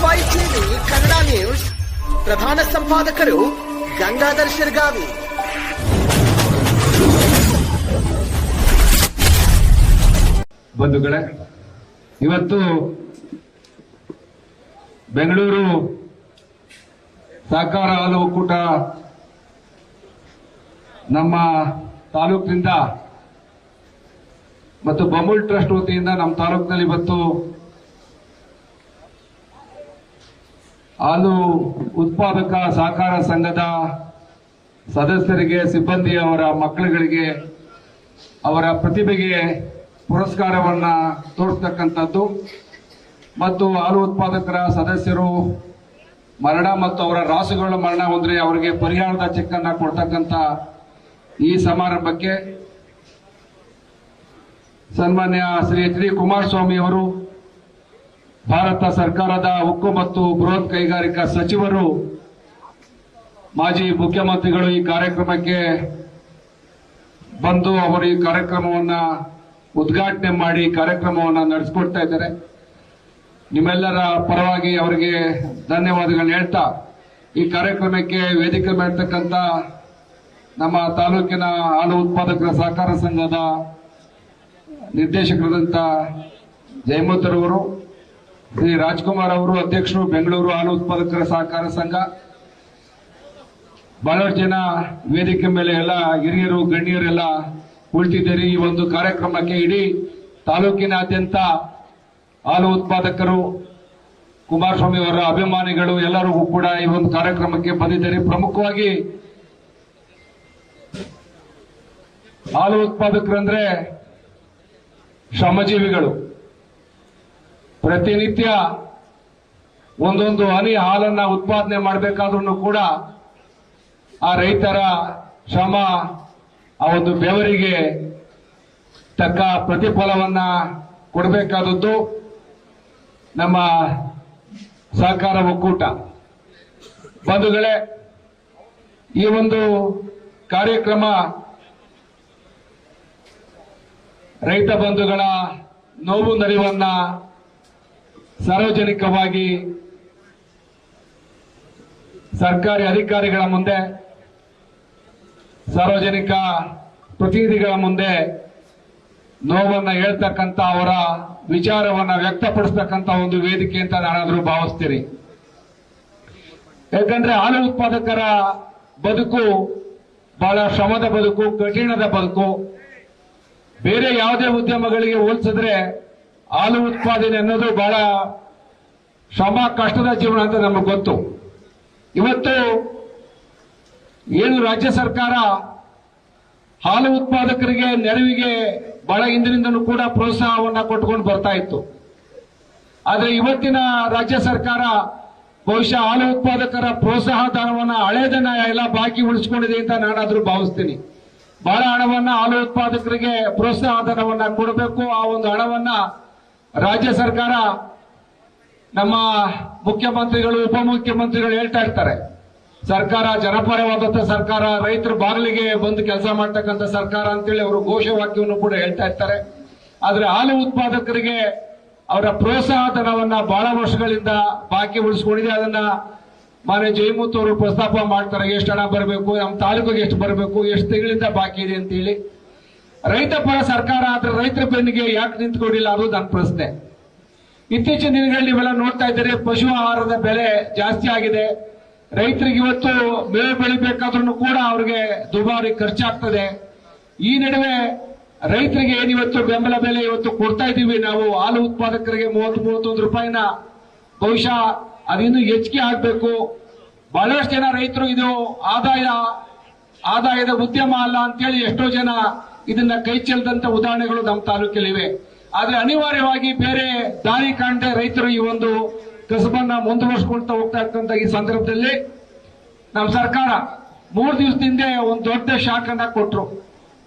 Kannada news ಪ್ರಧಾನ ಸಂಪಾದಕರು ಗಂಗಾಧರ್ ಶಿರ್ಗಾವಿ. ಬಂಧುಗಳೇ, ಇವತ್ತು ಬೆಂಗಳೂರು ಸಹಕಾರ ಹಾಲು ಒಕ್ಕೂಟ ನಮ್ಮ ತಾಲೂಕಿನಿಂದ ಮತ್ತು ಬಮೂಲ್ ಟ್ರಸ್ಟ್ ವತಿಯಿಂದ ನಮ್ಮ ತಾಲೂಕಿನಲ್ಲಿ ಇವತ್ತು ಹಾಲು ಉತ್ಪಾದಕ ಸಹಕಾರ ಸಂಘದ ಸದಸ್ಯರಿಗೆ ಸಿಬ್ಬಂದಿ ಅವರ ಮಕ್ಕಳುಗಳಿಗೆ ಅವರ ಪ್ರತಿಭೆಗೆ ಪುರಸ್ಕಾರವನ್ನು ತೋರಿಸ್ತಕ್ಕಂಥದ್ದು. ಮತ್ತು ಹಾಲು ಉತ್ಪಾದಕರ ಸದಸ್ಯರು ಮರಣ ಮತ್ತು ಅವರ ರಾಸುಗಳ ಮರಣ ಹೊಂದರೆ ಅವರಿಗೆ ಪರಿಹಾರದ ಚೆಕ್ಕನ್ನು ಕೊಡ್ತಕ್ಕಂಥ ಈ ಸಮಾರಂಭಕ್ಕೆ ಸನ್ಮಾನ್ಯ ಶ್ರೀ ಎಚ್ ಡಿ ಕುಮಾರಸ್ವಾಮಿ ಅವರು ಭಾರತ ಸರ್ಕಾರದ ಉಕ್ಕು ಮತ್ತು ಬೃಹತ್ ಕೈಗಾರಿಕಾ ಸಚಿವರು, ಮಾಜಿ ಮುಖ್ಯಮಂತ್ರಿಗಳು ಈ ಕಾರ್ಯಕ್ರಮಕ್ಕೆ ಬಂದು ಅವರು ಈ ಕಾರ್ಯಕ್ರಮವನ್ನ ಉದ್ಘಾಟನೆ ಮಾಡಿ ಕಾರ್ಯಕ್ರಮವನ್ನು ನಡೆಸಿಕೊಡ್ತಾ ಇದ್ದಾರೆ. ನಿಮ್ಮೆಲ್ಲರ ಪರವಾಗಿ ಅವರಿಗೆ ಧನ್ಯವಾದಗಳನ್ನ ಹೇಳ್ತಾ, ಈ ಕಾರ್ಯಕ್ರಮಕ್ಕೆ ವೇದಿಕೆ ಮಾಡತಕ್ಕಂತ ನಮ್ಮ ತಾಲೂಕಿನ ಹಾಲು ಉತ್ಪಾದಕರ ಸಹಕಾರ ಸಂಘದ ನಿರ್ದೇಶಕರಾದಂಥ ಜಯಮೂರ್ತರವರು ಶ್ರೀ ರಾಜ್ಕುಮಾರ್ ಅವರು ಅಧ್ಯಕ್ಷರು ಬೆಂಗಳೂರು ಹಾಲು ಉತ್ಪಾದಕರ ಸಹಕಾರ ಸಂಘ. ಬಹಳಷ್ಟು ಜನ ವೇದಿಕೆ ಮೇಲೆ ಎಲ್ಲ ಹಿರಿಯರು, ಗಣ್ಯರೆಲ್ಲ ಕುಳಿತಿದ್ದೀರಿ ಈ ಒಂದು ಕಾರ್ಯಕ್ರಮಕ್ಕೆ ಇಡೀ ತಾಲೂಕಿನಾದ್ಯಂತ ಹಾಲು ಉತ್ಪಾದಕರು, ಕುಮಾರಸ್ವಾಮಿ ಅವರ ಅಭಿಮಾನಿಗಳು ಎಲ್ಲರಿಗೂ ಕೂಡ ಈ ಒಂದು ಕಾರ್ಯಕ್ರಮಕ್ಕೆ ಬಂದಿದ್ದಾರೆ. ಪ್ರಮುಖವಾಗಿ ಹಾಲು ಉತ್ಪಾದಕರಂದ್ರೆ ಶ್ರಮಜೀವಿಗಳು. ಪ್ರತಿನಿತ್ಯ ಒಂದೊಂದು ಹನಿ ಹಾಲನ್ನ ಉತ್ಪಾದನೆ ಮಾಡಬೇಕಾದ್ರೂ ಕೂಡ ಆ ರೈತರ ಶ್ರಮ, ಆ ಒಂದು ಬೆವರಿಗೆ ತಕ್ಕ ಪ್ರತಿಫಲವನ್ನ ಕೊಡಬೇಕಾದದ್ದು ನಮ್ಮ ಸಹಕಾರ ಒಕ್ಕೂಟ. ಬಂಧುಗಳೇ, ಈ ಒಂದು ಕಾರ್ಯಕ್ರಮ ರೈತ ಬಂಧುಗಳ ನೋವು ನಲಿವನ್ನ ಸಾರ್ವಜನಿಕವಾಗಿ ಸರ್ಕಾರಿ ಅಧಿಕಾರಿಗಳ ಮುಂದೆ, ಸಾರ್ವಜನಿಕ ಪ್ರತಿನಿಧಿಗಳ ಮುಂದೆ ನೋವನ್ನು ಹೇಳ್ತಕ್ಕಂಥ ಅವರ ವಿಚಾರವನ್ನ ವ್ಯಕ್ತಪಡಿಸ್ತಕ್ಕಂಥ ಒಂದು ವೇದಿಕೆ ಅಂತ ನಾನಾದರೂ ಭಾವಿಸ್ತೀನಿ ಯಾಕಂದ್ರೆ ಹಾಲು ಉತ್ಪಾದಕರ ಬದುಕು, ಬಹಳ ಶ್ರಮದ ಬದುಕು, ಕಠಿಣದ ಬದುಕು, ಬೇರೆ ಯಾವುದೇ ಉದ್ಯಮಗಳಿಗೆ ಹೋಲಿಸಿದ್ರೆ ಹಾಲು ಉತ್ಪಾದನೆ ಅನ್ನೋದು ಬಹಳ ಶ್ರಮ, ಕಷ್ಟದ ಜೀವನ ಅಂತ ನಮಗೆ ಗೊತ್ತು. ಇವತ್ತು ಏನು ರಾಜ್ಯ ಸರ್ಕಾರ ಹಾಲು ಉತ್ಪಾದಕರಿಗೆ ನೆರವಿಗೆ ಬಹಳ ಹಿಂದಿನಿಂದಲೂ ಕೂಡ ಪ್ರೋತ್ಸಾಹವನ್ನ ಕೊಟ್ಕೊಂಡು ಬರ್ತಾ ಇತ್ತು. ಆದರೆ ಇವತ್ತಿನ ರಾಜ್ಯ ಸರ್ಕಾರ ಬಹುಶಃ ಹಾಲು ಉತ್ಪಾದಕರ ಪ್ರೋತ್ಸಾಹ ಧನವನ್ನ ಹಳೇದನ್ನ ಎಲ್ಲ ಬಾಕಿ ಉಳಿಸ್ಕೊಂಡಿದೆ ಅಂತ ನಾನಾದರೂ ಭಾವಿಸ್ತೀನಿ. ಬಹಳ ಹಣವನ್ನ ಹಾಲು ಉತ್ಪಾದಕರಿಗೆ ಪ್ರೋತ್ಸಾಹ ಧನವನ್ನ ಕೊಡಬೇಕು. ಆ ಒಂದು ಹಣವನ್ನ ರಾಜ್ಯ ಸರ್ಕಾರ ನಮ್ಮ ಮುಖ್ಯಮಂತ್ರಿಗಳು, ಉಪಮುಖ್ಯಮಂತ್ರಿಗಳು ಹೇಳ್ತಾ ಇರ್ತಾರೆ. ಸರ್ಕಾರ ಜನಪರವಾದಂತ ಸರ್ಕಾರ, ರೈತರ ಬಾಗಿಲಿಗೆ ಬಂದು ಕೆಲಸ ಮಾಡ್ತಕ್ಕಂಥ ಸರ್ಕಾರ ಅಂತೇಳಿ ಅವರು ಘೋಷವಾಕ್ಯವನ್ನು ಕೂಡ ಹೇಳ್ತಾ ಇರ್ತಾರೆ. ಆದ್ರೆ ಹಾಲು ಉತ್ಪಾದಕರಿಗೆ ಅವರ ಪ್ರೋತ್ಸಾಹ ಧನವನ್ನ ಬಹಳ ವರ್ಷಗಳಿಂದ ಬಾಕಿ ಉಳಿಸ್ಕೊಂಡಿದೆ. ಅದನ್ನ ಮಾನ್ಯ ಜಯಮೂತ್ ಅವರು ಪ್ರಸ್ತಾಪ ಮಾಡ್ತಾರೆ, ಎಷ್ಟು ಹಣ ಬರಬೇಕು, ನಮ್ಮ ತಾಲೂಕಿಗೆ ಎಷ್ಟು ಬರಬೇಕು, ಎಷ್ಟು ತಿಂಗಳಿಂದ ಬಾಕಿ ಇದೆ ಅಂತೇಳಿ. ರೈತ ಪರ ಸರ್ಕಾರ ಆದ್ರೆ ರೈತರ ಬೆನ್ನಿಗೆ ಯಾಕೆ ನಿಂತ್ಕೊಂಡಿಲ್ಲ ಅದು ನನ್ನ ಪ್ರಶ್ನೆ. ಇತ್ತೀಚಿನ ದಿನಗಳಲ್ಲಿ ಇವೆಲ್ಲ ನೋಡ್ತಾ ಇದ್ದಾರೆ, ಪಶು ಆಹಾರದ ಬೆಲೆ ಜಾಸ್ತಿ ಆಗಿದೆ. ರೈತರಿಗೆ ಇವತ್ತು ಮೇವು ಬೆಳಿಬೇಕಾದ್ರೂ ಕೂಡ ಅವ್ರಿಗೆ ದುಬಾರಿ ಖರ್ಚಾಗ್ತದೆ. ಈ ನಡುವೆ ರೈತರಿಗೆ ಏನಿವತ್ತು ಬೆಂಬಲ ಬೆಲೆ ಇವತ್ತು ಕೊಡ್ತಾ ಇದ್ದೀವಿ ನಾವು? ಹಾಲು ಉತ್ಪಾದಕರಿಗೆ ಮೂವತ್ತು, ಮೂವತ್ತೊಂದು ರೂಪಾಯಿನ ಬಹುಶಃ ಅದಿನ್ನೂ ಹೆಚ್ಚಿಗೆ ಆಗ್ಬೇಕು. ಬಹಳಷ್ಟು ಜನ ರೈತರು ಇದು ಆದಾಯ, ಆದಾಯದ ಉದ್ಯಮ ಅಲ್ಲ ಅಂತೇಳಿ ಎಷ್ಟೋ ಜನ ಇದನ್ನ ಕೈ ಚೆಲ್ಲದಂತ ಉದಾಹರಣೆಗಳು ನಮ್ಮ ತಾಲೂಕಲ್ಲಿವೆ. ಆದ್ರೆ ಅನಿವಾರ್ಯವಾಗಿ ಬೇರೆ ದಾರಿ ಕಾಣದೆ ರೈತರು ಈ ಒಂದು ಕಸಬನ್ನ ಮುಂದುವರ್ಸ್ಕೊಳ್ತಾ ಹೋಗ್ತಾ ಇರ್ತಂತ ಈ ಸಂದರ್ಭದಲ್ಲಿ ನಮ್ಮ ಸರ್ಕಾರ ಮೂರು ದಿವಸದಿಂದ ಒಂದು ದೊಡ್ಡ ಶಾಕ್ ಅನ್ನ ಕೊಟ್ರು.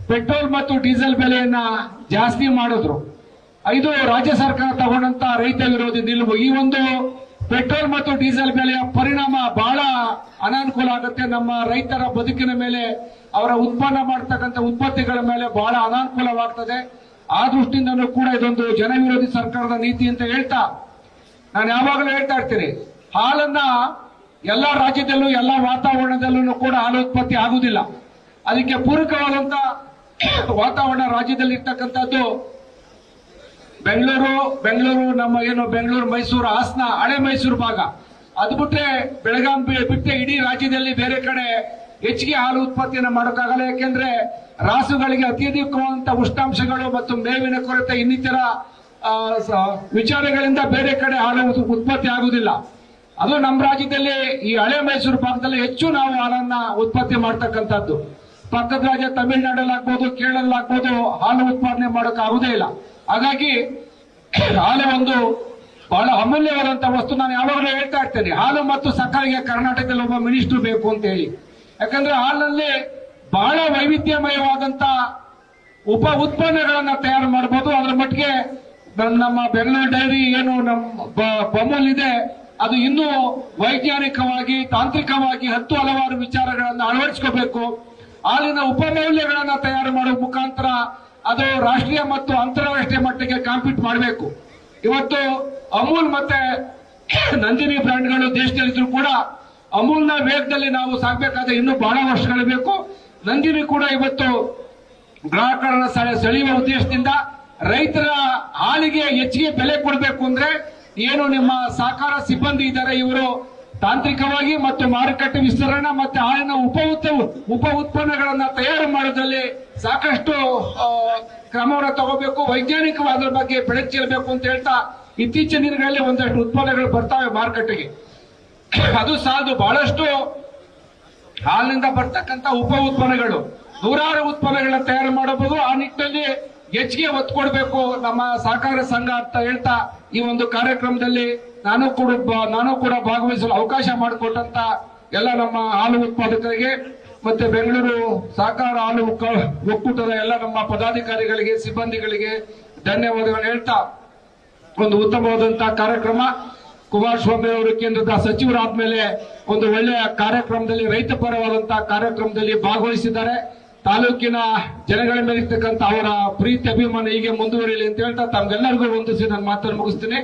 ಪೆಟ್ರೋಲ್ ಮತ್ತು ಡೀಸೆಲ್ ಬೆಲೆಯನ್ನ ಜಾಸ್ತಿ ಮಾಡಿದ್ರು. ಇದು ರಾಜ್ಯ ಸರ್ಕಾರ ತಗೊಂಡಂತ ರೈತ ವಿರೋಧಿ ನಿಲುವು. ಈ ಒಂದು ಪೆಟ್ರೋಲ್ ಮತ್ತು ಡೀಸೆಲ್ ಬೆಲೆಯ ಪರಿಣಾಮ ಬಹಳ ಅನಾನುಕೂಲ ಆಗುತ್ತೆ. ನಮ್ಮ ರೈತರ ಬದುಕಿನ ಮೇಲೆ, ಅವರ ಉತ್ಪನ್ನ ಮಾಡ್ತಕ್ಕಂಥ ಉತ್ಪತ್ತಿಗಳ ಮೇಲೆ ಬಹಳ ಅನಾನುಕೂಲವಾಗ್ತದೆ. ಆ ದೃಷ್ಟಿಯಿಂದಲೂ ಕೂಡ ಇದೊಂದು ಜನವಿರೋಧಿ ಸರ್ಕಾರದ ನೀತಿ ಅಂತ ಹೇಳ್ತಾ ನಾನು ಯಾವಾಗಲೂ ಹೇಳ್ತಾ ಇರ್ತೀನಿ. ಹಾಲನ್ನ ಎಲ್ಲ ರಾಜ್ಯದಲ್ಲೂ, ಎಲ್ಲ ವಾತಾವರಣದಲ್ಲೂ ಕೂಡ ಹಾಲು ಉತ್ಪತ್ತಿ ಆಗುದಿಲ್ಲ ಅದಕ್ಕೆ ಪೂರಕವಾದಂತ ವಾತಾವರಣ ರಾಜ್ಯದಲ್ಲಿ ಇರ್ತಕ್ಕಂಥದ್ದು ಬೆಂಗಳೂರು ಬೆಂಗಳೂರು ನಮ್ಮ ಏನು ಬೆಂಗಳೂರು, ಮೈಸೂರು, ಹಾಸನ, ಹಳೆ ಮೈಸೂರು ಭಾಗ. ಅದು ಬಿಟ್ಟರೆ ಬೆಳಗಾಂ ಬಿಟ್ಟೆ ಇಡೀ ರಾಜ್ಯದಲ್ಲಿ ಬೇರೆ ಕಡೆ ಹೆಚ್ಚಿಗೆ ಹಾಲು ಉತ್ಪತ್ತಿಯನ್ನು ಮಾಡೋಕ್ಕಾಗಲ್ಲ. ಯಾಕೆಂದ್ರೆ ರಾಸುಗಳಿಗೆ ಅತ್ಯಧಿಕವಾದಂತ ಉಷ್ಣಾಂಶಗಳು ಮತ್ತು ಮೇವಿನ ಕೊರತೆ ಇನ್ನಿತರ ವಿಚಾರಗಳಿಂದ ಬೇರೆ ಕಡೆ ಹಾಲು ಉತ್ಪತ್ತಿ ಆಗುವುದಿಲ್ಲ. ಅದು ನಮ್ಮ ರಾಜ್ಯದಲ್ಲಿ ಈ ಹಳೆ ಮೈಸೂರು ಭಾಗದಲ್ಲಿ ಹೆಚ್ಚು ನಾವು ಹಾಲನ್ನ ಉತ್ಪತ್ತಿ ಮಾಡ್ತಕ್ಕಂಥದ್ದು. ಪಕ್ಕದ ರಾಜ್ಯ ತಮಿಳುನಾಡಲ್ಲಾಗ್ಬೋದು, ಕೇರಳಲ್ಲಾಗ್ಬೋದು ಹಾಲು ಉತ್ಪಾದನೆ ಮಾಡೋಕೆ ಇಲ್ಲ. ಹಾಗಾಗಿ ಹಾಲು ಒಂದು ಬಹಳ ಅಮೂಲ್ಯವಾದಂತಹ ವಸ್ತು ನಾನು ಯಾವಾಗಲೂ ಹೇಳ್ತಾ ಇರ್ತೇನೆ. ಹಾಲು ಮತ್ತು ಸಕ್ಕರೆಗೆ ಕರ್ನಾಟಕದಲ್ಲಿ ಒಬ್ಬ ಮಿನಿಸ್ಟರ್ ಬೇಕು ಅಂತ ಹೇಳಿ. ಯಾಕಂದ್ರೆ ಹಾಲಿನಲ್ಲಿ ಬಹಳ ವೈವಿಧ್ಯಮಯವಾದಂತ ಉಪ ಉತ್ಪನ್ನಗಳನ್ನ ತಯಾರು ಮಾಡಬಹುದು ಅದರ ಮಟ್ಟಿಗೆ ನಮ್- ನಮ್ಮ ಬೆಂಗಳೂರು ಡೈರಿ ಏನು ನಮ್ಮ ಬೊಮ್ಮಲ್ ಇದೆ ಅದು ಇನ್ನೂ ವೈಜ್ಞಾನಿಕವಾಗಿ, ತಾಂತ್ರಿಕವಾಗಿ ಹತ್ತು ಹಲವಾರು ವಿಚಾರಗಳನ್ನು ಅಳವಡಿಸ್ಕೋಬೇಕು. ಹಾಲಿನ ಉಪಮೌಲ್ಯಗಳನ್ನ ತಯಾರು ಮಾಡುವ ಮುಖಾಂತರ ಅದು ರಾಷ್ಟ್ರೀಯ ಮತ್ತು ಅಂತಾರಾಷ್ಟ್ರೀಯ ಮಟ್ಟಿಗೆ ಕಾಂಪೀಟ್ ಮಾಡಬೇಕು. ಇವತ್ತು ಅಮೂಲ್ ಮತ್ತೆ ನಂದಿನಿ ಬ್ರ್ಯಾಂಡ್ಗಳು ದೇಶದಲ್ಲಿದ್ರು ಕೂಡ ಅಮೂಲ್ನ ವೇಗದಲ್ಲಿ ನಾವು ಸಾಕಬೇಕಾದ ಇನ್ನೂ ಬಹಳ ವರ್ಷಗಳು ಬೇಕು. ನಂದಿನಿ ಕೂಡ ಇವತ್ತು ಗ್ರಾಹಕರನ್ನ ಸೆಳೆ- ಸೆಳೆಯುವ ಉದ್ದೇಶದಿಂದ ರೈತರ ಹಾಲಿಗೆ ಹೆಚ್ಚಿಗೆ ಬೆಲೆ ಕೊಡಬೇಕು ಅಂದ್ರೆ ಏನು ನಿಮ್ಮ ಸಹಕಾರ ಸಿಬ್ಬಂದಿ ಇದ್ದಾರೆ ಇವರು ತಾಂತ್ರಿಕವಾಗಿ ಮತ್ತು ಮಾರುಕಟ್ಟೆ ವಿಸ್ತರಣೆ ಮತ್ತೆ ಆಯನ ಉಪ ಉಪ ಉತ್ಪನ್ನಗಳನ್ನ ತಯಾರು ಮಾಡೋದ್ರಲ್ಲಿ ಸಾಕಷ್ಟು ಕ್ರಮವನ್ನು ತಗೋಬೇಕು. ವೈಜ್ಞಾನಿಕವಾದ ಬಗ್ಗೆ ಬೆಳಕು ಅಂತ ಹೇಳ್ತಾ ಇತ್ತೀಚಿನ ದಿನಗಳಲ್ಲಿ ಒಂದಷ್ಟು ಉತ್ಪನ್ನಗಳು ಬರ್ತಾವೆ ಮಾರುಕಟ್ಟೆಗೆ. ಅದು ಸಾಲದು ಬಹಳಷ್ಟು ಹಾಲಿನಿಂದ ಬರ್ತಕ್ಕಂತ ಉಪ ಉತ್ಪನ್ನಗಳು. ನೂರಾರು ಉತ್ಪನ್ನಗಳನ್ನ ತಯಾರು ಮಾಡಬಹುದು. ಆ ನಿಟ್ಟಿನಲ್ಲಿ ಹೆಚ್ಚಿಗೆ ಒತ್ತು ಕೊಡಬೇಕು ನಮ್ಮ ಸಹಕಾರ ಸಂಘ ಅಂತ ಹೇಳ್ತಾ ಈ ಒಂದು ಕಾರ್ಯಕ್ರಮದಲ್ಲಿ ನಾನು ಕೂಡ ನಾನು ಕೂಡ ಭಾಗವಹಿಸಲು ಅವಕಾಶ ಮಾಡಿಕೊಟ್ಟಂತ ಎಲ್ಲ ನಮ್ಮ ಹಾಲು ಉತ್ಪಾದಕರಿಗೆ ಮತ್ತೆ ಬೆಂಗಳೂರು ಸಹಕಾರ ಹಾಲು ಒಕ್ಕ- ಒಕ್ಕೂಟದ ಎಲ್ಲ ನಮ್ಮ ಪದಾಧಿಕಾರಿಗಳಿಗೆ, ಸಿಬ್ಬಂದಿಗಳಿಗೆ ಧನ್ಯವಾದಗಳು ಹೇಳ್ತಾ ಒಂದು ಉತ್ತಮವಾದಂತಹ ಕಾರ್ಯಕ್ರಮ. ಕುಮಾರಸ್ವಾಮಿ ಅವರು ಕೇಂದ್ರದ ಸಚಿವರಾದ್ಮೇಲೆ ಒಂದು ಒಳ್ಳೆಯ ಕಾರ್ಯಕ್ರಮದಲ್ಲಿ, ರೈತ ಪರವಾದಂತಹ ಕಾರ್ಯಕ್ರಮದಲ್ಲಿ ಭಾಗವಹಿಸಿದ್ದಾರೆ. ತಾಲೂಕಿನ ಜನಗಳ ಮೇಲೆ ಅವರ ಪ್ರೀತಿ, ಅಭಿಮಾನ ಹೀಗೆ ಮುಂದುವರಿಯಲಿ ಅಂತ ಹೇಳ್ತಾ ತಮ್ಗೆಲ್ಲರಿಗೂ ವಂದಿಸಿ ನನ್ನ ಮಾತನ್ನು ಮುಗಿಸ್ತೀನಿ.